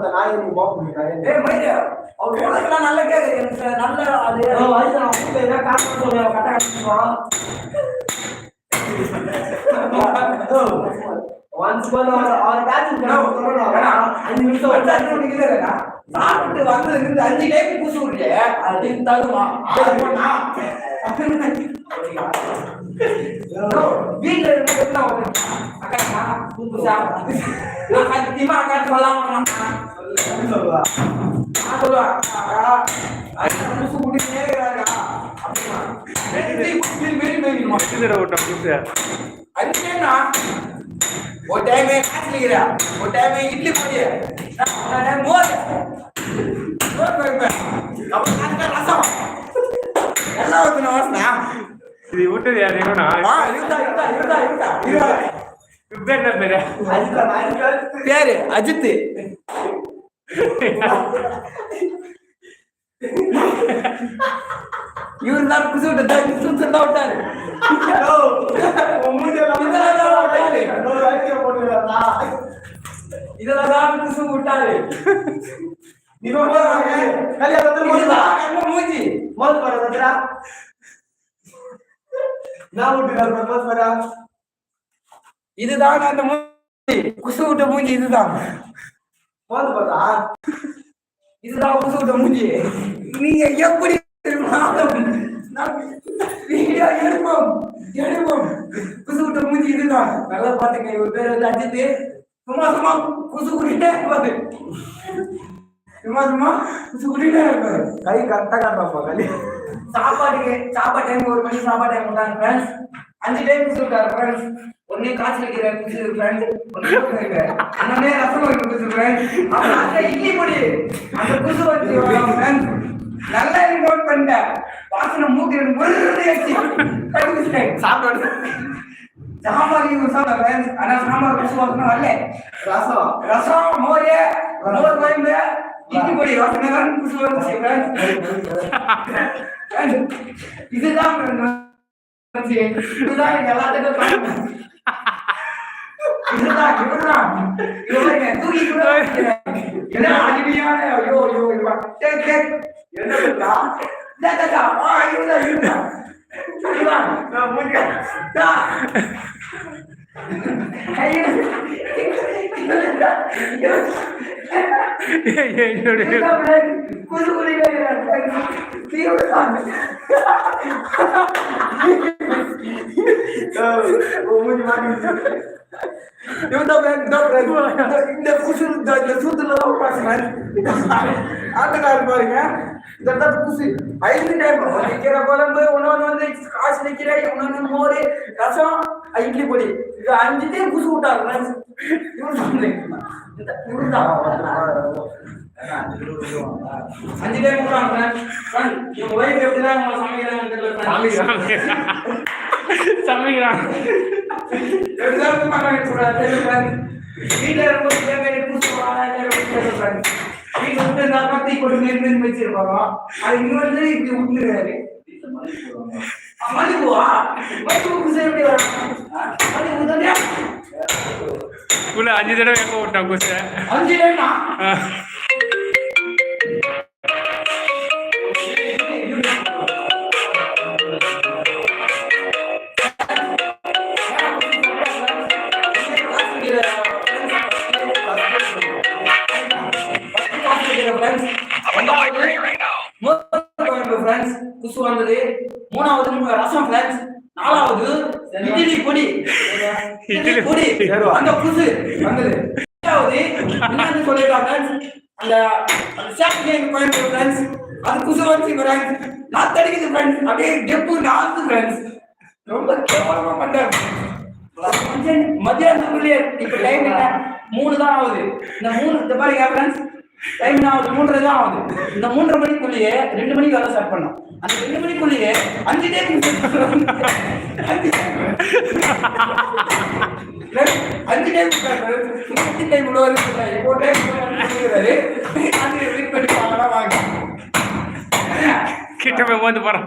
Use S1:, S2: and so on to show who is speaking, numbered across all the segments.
S1: பார்த்த நாய் நீ பாக்க முடியாது
S2: ஏய் மயிரு அவர் உனக்கெல்லாம் நல்ல கேக்குது எனக்கு நல்ல அது.
S1: வயசு வீட்டுல ஏதாவது காசு சொல்லுவேன் கட்ட கட்டிப்போம் ஒன்ஸ் அவர் காசு அஞ்சு நிமிஷம்?
S2: சாப்பிட்டு வந்ததுல இருந்து அஞ்சு டைம் பூசு விட்டு அப்படின்னு தருமா வீட்டுல இருந்து சத்தியமா அக்கா சொல்லாம
S1: சொல்லுவா
S2: நான் சொல்லுவேன் அக்கா இருக்கிறாங்க அப்படின்னா ஒரு ஒரு இட்லி மோர் மோர் வைப்பேன் அப்புறம் ரசம் எல்லாம் வாசனா
S3: இது விட்டது யார் எங்கன்னா
S2: இருந்தா இருந்தா இருந்தா இருந்தா
S3: பேரு
S2: அஜித். இவர் தான் குசு விட்டு குசு தான் விட்டாரு. இதெல்லாம் தான் குசு விட்டாரு. இதுதான் நம்ம மூஞ்சி? இதுதான் அந்த மூஞ்சி. குசு விட்ட மூஞ்சி இதுதான். இதுதான் குசு விட்ட மூஞ்சி. நீங்க எப்படி வீடியோ எடுப்போம் எடுப்போம். குசு விட்ட மூஞ்சி இதுதான். நல்லா பாத்துங்க இவர் பேர் வந்து அஜித் சும்மா சும்மா குசு குடிட்டே இருப்பாரு. சும்மா சும்மா குசு குடிட்டே இருப்பாரு.
S1: கை கரெக்டா காட்டுவாப்பா களி
S2: சாப்பாட்டுக்கு சாப்பாடு டைம் ஒரு மணி சாப்பாடு டைம் விட்டாங்க ஃப்ரெண்ட்ஸ் அஞ்சு டைம் குசு விட்டாரு ஃப்ரெண்ட்ஸ் ஒன்னே காசு வைக்கிற ஃப்ரெண்ட்ஸ் ஒன்னே ரசம் வைக்கிற குசு ஃப்ரெண்ட்ஸ் அப்புறம் அந்த இட்லி பொடி. அந்த குசு வச்சு ஃப்ரெண்ட்ஸ் நல்லா நோட் பண்ணிட்டேன். வாசனை மூக்கு முருகே வச்சு கண்டுபிடிச்சிட்டேன்
S1: சாப்பிட்டு
S2: சாம்பார் யூஸ் ஆன ஃப்ரெண்ட்ஸ் ஆனா சாம்பார் குசு வாசனை வரல.
S1: ரசம்.
S2: ரசம் மோர் மோர் குழம்பு இட்லி பொடி வாசனை தான் குசு வந்துச்சு ஃப்ரெண்ட்ஸ் இதுதான். இதுதான் எல்லாத்துக்கும். இதுதான் இவர்தான். இவன் பாருங்க, தூக்கி கூட வைக்கிறேன். என்ன அருமையான ஐயோ ஐயோ டேய். என்ன பண்றா? டா, டா, டா. இவன். நான் இந்த- இந்த இந்த சூத்துல தான் பாக்குறேன் ஆட்டக்காரர் பாருங்க. ஐந்து டைம் நிக்கிற குழம்பு வந்து காசு நிக்கிற மோர் ரசம் இட்லி பொடி. இது அஞ்சு டைம் விட்டாரு இவன் தான். அஞ்சு டைம் friends, இவங்க wife எப்படிதான் உங்களை சமைக்கிறாங்கன்னு தெரியல friends.
S3: சமைக்கிறான்
S2: எப்படிதான் தெரியல friends. வீட்டுல friends. வீட்டுல விட்டு இருந்தா கொண்டு மீன் மீன் வச்சிருப்பாங்க. அது இங்க வந்து இப்படி விட்டுருக்காரு மல்லிப்பூ தானே
S3: உள்ள அஞ்சு தடவை எங்க விட்டான் குசு
S2: அஞ்சு டைமா குசு வந்தது. மூணாவது ரசம் ஃப்ரெண்ட்ஸ் நாலாவது இட்லி பொடி. இட்லி பொடி. அந்த குசு வந்தது. அஞ்சாவது என்னன்னு சொல்லிட்டா ஃப்ரெண்ட்ஸ் அந்த அந்த சாப்பிட்டு எங்க கோயம்புத்தூர் ஃப்ரெண்ட்ஸ் அது குசு வச்சு ஃப்ரெண்ட்ஸ் நான் தடிக்குது ஃப்ரெண்ட்ஸ் அப்படியே டெப்பு நாத்து ஃப்ரெண்ட்ஸ் ரொம்ப கேவலமா பண்றாரு. மத்தியானத்துக்குள்ளேயே இப்ப டைம் என்ன? மூணு தான் ஆகுது. இந்த மூணு இந்த பாருங்க ஃப்ரெண்ட்ஸ் டைம் என்ன ஆகுது மூன்றரை தான் ஆகுது. இந்த மூன்றரை மணிக்குள்ளேயே ரெண்டு மணிக்கு வேலை ஸ்டார்ட் பண்ணோம். அந்த ரெண்டு மணிக்குள்ளேயே அஞ்சு டைம் அஞ்சு அஞ்சு டைம் அஞ்சு டைம் உள்ள வந்து இப்போ டைம் அது வெயிட் பண்ணி வாங்கலாம் வாங்க.
S3: கிட்ட போய்
S4: வந்து
S2: போறோம்.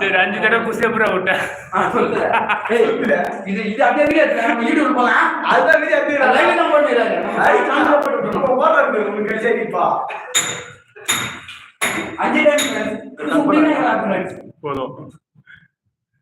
S3: சரி அஞ்சு தடவை குசிய புறா விட்டேன்.
S4: இது இது அப்படியே வீடியோ நம்ம ஈடு போலாம்.
S1: அதுதான் வீடியோ அப்படியே சரிப்பா
S4: அஞ்சு டைம்
S3: போதும்.